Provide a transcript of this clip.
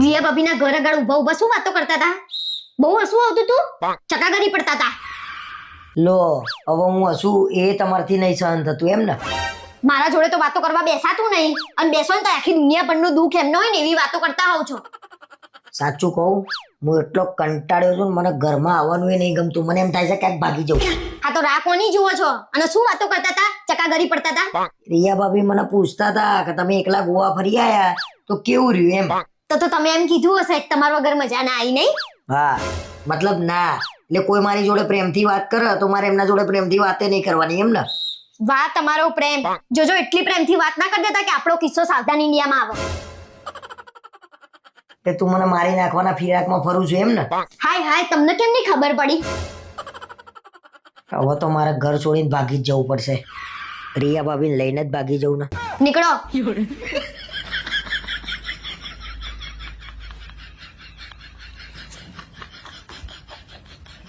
રિયા ભાભીના ઘર આગળ ઊભા ઊભા શું વાતો કરતા હતા? બહુ હસવું આવતું તું? ચકાગરી પડતા હતા. લો હવે હું હસું એ તમારથી નહીં સહન થતું એમ ને? મારા જોડે તો વાતો કરવા બેસાતું નહીં. અને બેસો ને તો આખી દુનિયા પરનું દુઃખ એમનો હોય ને એવી વાતો કરતા હોવ છો. સાચું કહું હું એટલો કંટાળ્યો છું મને ઘરમાં આવવાનું એ નહીં ગમતું. મને એમ થાય છે ક્યાંક ભાગી જવું. હા તો રા કોની જુઓ છો? અને શું વાતો કરતા હતા? ચકાગરી પડતા હતા? રિયા ભાભી મને પૂછતા હતા કે તમે એકલા ગોવા ફરી આયા? તો કેવું રહ્યું એમ? તો તો તમે એમ કીધું હશે કે તમારા વગર મજા ના આવી નહીં? હા મતલબ ના. એટલે કોઈ મારી જોડે પ્રેમથી વાત કરે તો મારે એમના જોડે પ્રેમથી વાતે નહીં કરવાની એમ ને? વાહ તમારો પ્રેમ. જોજો એટલી પ્રેમથી વાત ના કરી દેતા કે આપણો કિસ્સો સાવધાન ઇન્ડિયામાં આવે. તે તું મને મારી નાખવાના ફિરાકમાં ફરું છું એમ ને? હાય હાય તમને કેમ નહીં ખબર પડી? હવે તો મારે ઘર છોડીને ભાગી જ જવું પડશે. રિયા ભાભીને લઈને જ ભાગી જવું ને. નીકળો.